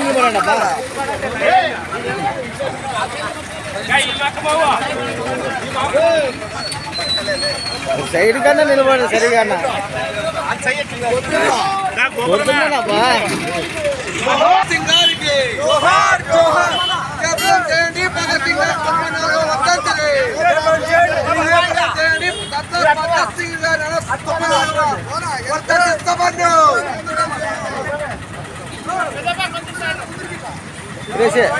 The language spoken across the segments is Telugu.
నిలబడండి అబ్బా సైడ్ కన్నా నిలబడండి సరిగా అన్న Gracias.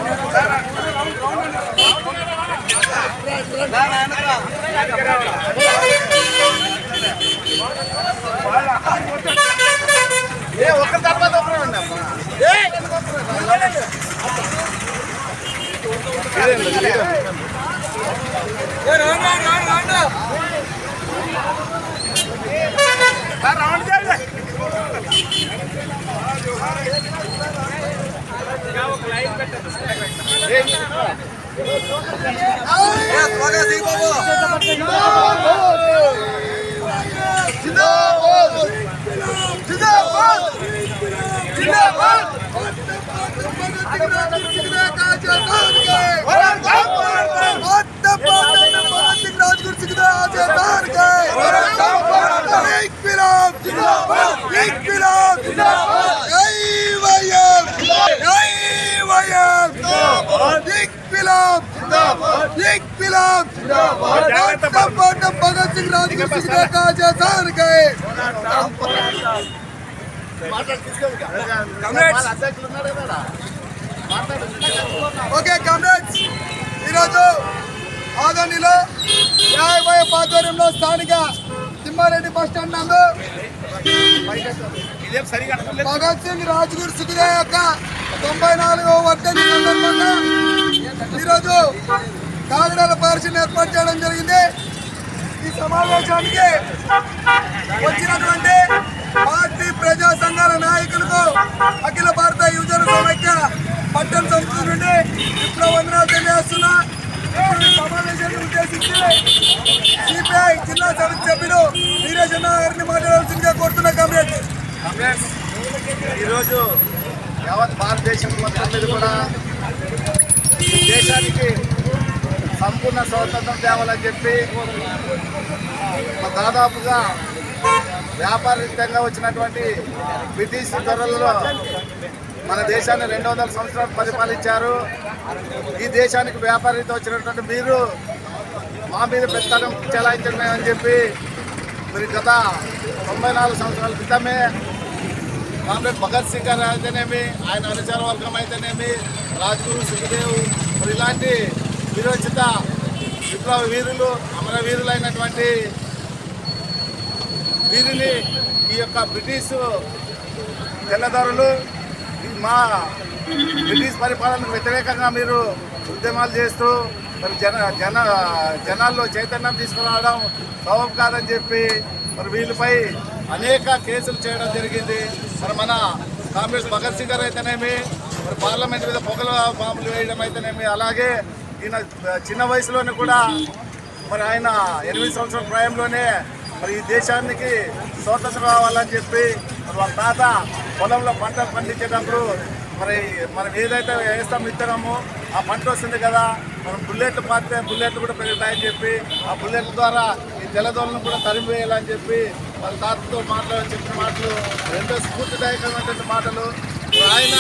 భగత్ సింగ్ గए ఓకే కామ్రేడ్స్ ఈరోజు ఆదోనిలో న్యాయమయ ఆధ్వర్యంలో స్థానిక తిమ్మారెడ్డి బస్ స్టాండ్ నందు భగత్ సింగ్ రాజ్గురు సుఖదేవ్ యొక్క తొంభై నాలుగవ వర్ధంతి సందర్భంగా ఈరోజు కాకినాడ పరిశీలన ఏర్పాటు చేయడం జరిగింది. ఈ సమావేశానికి వచ్చినటువంటి పార్టీ ప్రజా సంఘాల నాయకులకు అఖిల భారత యువజన సమైక్య పట్టణ సంస్థ నుండి విప్లవ వందనాలు తెలియజేస్తున్నా. ఇప్పుడు సమావేశాన్ని ఉద్దేశించి సిపిఐ జిల్లా సమితి సభ్యుడు వీరేశన్న గారిని మాట్లాడాల్సిందిగా కోరుతున్నా కామ్రేడ్. ఈరోజు యావత్ భారతదేశం మొత్తం మీద కూడా దేశానికి సంపూర్ణ స్వాతంత్రం తేవాలని చెప్పి దాదాపుగా వ్యాపారరీత్యంగా వచ్చినటువంటి బ్రిటిష్ ధరలలో మన దేశాన్ని రెండు వందల సంవత్సరాలు పరిపాలించారు. ఈ దేశానికి వ్యాపారీతో వచ్చినటువంటి మీరు మా మీద పెత్తనం చెలాయించడమే అని చెప్పి మరి గత తొంభై నాలుగు సంవత్సరాల క్రితమే కామ్రేడ్ భగత్ సింగ్ గారు అయితేనేమి ఆయన అనుచర వర్గం అయితేనేమి రాజ్గురు సుఖదేవ్ మరి ఇలాంటి వీరోచిత విప్లవ వీరులు అమరవీరులైనటువంటి వీరిని ఈ యొక్క బ్రిటిష్ తెల్లదారులు మా బ్రిటిష్ పరిపాలనకు వ్యతిరేకంగా మీరు ఉద్యమాలు చేస్తూ మరి జన జన జనాల్లో చైతన్యం తీసుకురావడం సబబు కాదని చెప్పి మరి వీళ్ళపై అనేక కేసులు చేయడం జరిగింది. మరి మన కాంగ్రెస్ భగత్ సింగ్ గారు అయితేనేమి మరి పార్లమెంట్ మీద పొగల బాంబులు వేయడం అయితేనేమి అలాగే ఈయన చిన్న వయసులోనే కూడా మరి ఆయన ఎనిమిది సంవత్సరాల ప్రాయంలోనే మరి ఈ దేశానికి స్వతంత్రం రావాలని చెప్పి మరి వాళ్ళ తాత పొలంలో పంట పండించేటప్పుడు మరి మనం ఏదైతే వేస్తాం విత్తనమో ఆ పంట వస్తుంది కదా మనం బుల్లెట్లు పాతే బుల్లెట్లు కూడా పెరుగుతాయని చెప్పి ఆ బుల్లెట్ల ద్వారా ఈ తెల్లదోళ్ళను కూడా తరిమివేయాలని చెప్పి వాళ్ళ తాతతో మాట్లాడి చెప్పిన మాటలు ఎంతో స్ఫూర్తిదాయకమైనటువంటి మాటలు. ఆయన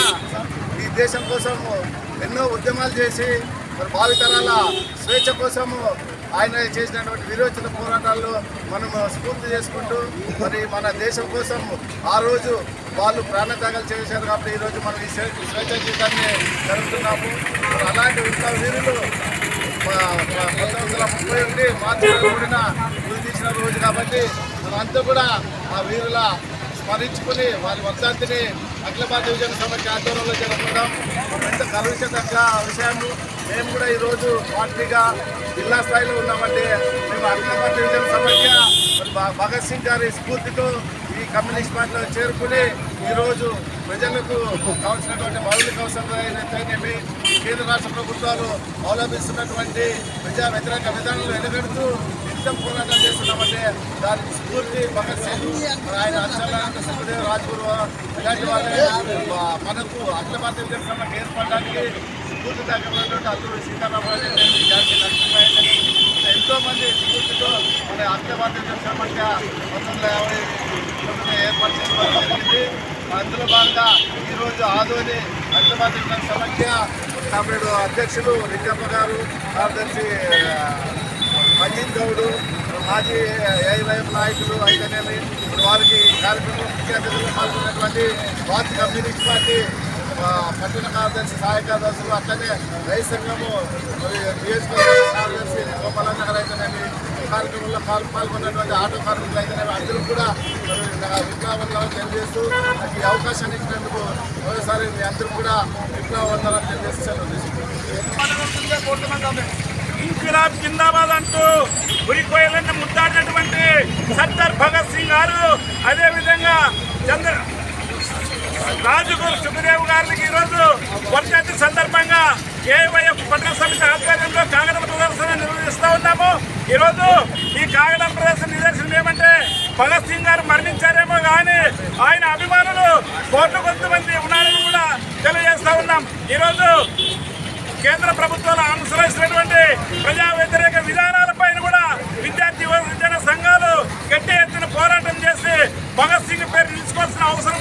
ఈ దేశం కోసం ఎన్నో ఉద్యమాలు చేసి మరి భావితరాల స్వేచ్ఛ కోసము ఆయన చేసినటువంటి విరోచన పోరాటాల్లో మనము స్ఫూర్తి చేసుకుంటూ మరి మన దేశం కోసం ఆ రోజు వాళ్ళు ప్రాణత్యాగాలు చేశారు కాబట్టి ఈరోజు మనం ఈ స్వేచ్ఛ జీవితాన్ని జరుపుతున్నాము. మరి అలాంటి ఉత్సవ వీరులు పంతొమ్మిది వందల ముప్పై ఒకటి మార్చి ఇరవై తీసిన రోజు కాబట్టి మనంతా కూడా ఆ వీరుల స్మరించుకుని వారి వర్ధంతిని అఖిల భారత విజయ సమైక్య ఆధ్వర్యంలో జరుపుకుంటాం ఎంత కలుషితంగా విషయాలు మేము కూడా ఈరోజు పార్టీగా జిల్లా స్థాయిలో ఉన్నామంటే మేము అఖిల భారత సమస్య భగత్ సింగ్ గారి స్ఫూర్తితో ఈ కమ్యూనిస్ట్ పార్టీలో చేరుకుని ఈరోజు ప్రజలకు కావాల్సినటువంటి మౌలిక అవసరాలు కేంద్ర రాష్ట్ర ప్రభుత్వాలు అవలంబిస్తున్నటువంటి ప్రజా వ్యతిరేక విధానాలు వెనుగడుతూ నిత్యం పోరాటం చేస్తున్నామంటే దానికి స్ఫూర్తి భగత్ సింగ్. ఆయన అక్షరాలంత సుఖదేవ్ రాజ్గురు ఇలాంటి వాళ్ళే. మనకు అఖిల భారతీయ జనసభకు ఏర్పడడానికి స్ఫూర్తి తగ్గినటువంటి అల్లూరి సీతారామరాజు జాతి లక్ష్మీబాయి ఎంతోమంది మన భారతీయ పంతొమ్మిది యాభై ఏర్పాటు జరిగింది. అందులో భాగంగా ఈరోజు ఆదోని అఖిల సమస్య జన అధ్యక్షులు లింగప్ప గారు కార్యదర్శి మజీద్ గౌడు మాజీ ఏఐవైఎం నాయకులు అయితేనేమి వారికి కార్యక్రమం ముఖ్య అతిథులు పాల్గొన్నటువంటి భారత కమ్యూనిస్ట్ పార్టీ పట్టణ కార్యదర్శి సహాయ కార్యదర్శులు అట్లనే రైతు సంఘము నియోజకవర్గ కార్యదర్శి గోపాలనగర్ అయితేనేమి కార్యక్రమంలో పాల్ పాల్గొన్నటువంటి ఆటో కార్మికులు అయితేనేమి అందరూ కూడా మరి విప్లవంలో తెలియజేస్తూ ఈ అవకాశాన్ని ఇచ్చినందుకు మరోసారి మీ అందరూ కూడా విప్లవందరూ తెలియజేస్తాను ఇంకిలాబ్ జిందాబాద్ అంటూ ఉరికోయలను ముద్దాడినటువంటి సర్దార్ భగత్ సింగ్ గారు అదేవిధంగా చంద్ర రాజుగురు సుఖదేవ్ గారికి ఈరోజు వర్ధంతి సందర్భంగా ఏవైఎఫ్ పట్టణ సమితి ఆధ్వర్యంలో కాగడ ప్రదర్శన నిర్వహిస్తూ ఉన్నాము. ఈరోజు ఈ కాగడ ప్రదర్శన నిదర్శనం ఏమంటే భగత్ సింగ్ గారు మరణించారేమో కానీ ఆయన అభిమానులు కోట్ల కొంతమంది ఉన్నారని కూడా తెలియజేస్తూ ఉన్నాం. ఈరోజు కేంద్ర ప్రభుత్వాలు అనుసరిస్తున్నటువంటి ప్రజా వ్యతిరేక విధానాలపైన కూడా విద్యార్థి యువజన సంఘాలు గట్టి ఎత్తున పోరాటం చేసి భగత్ సింగ్ పేరు నిలుచుకోవాల్సిన అవసరం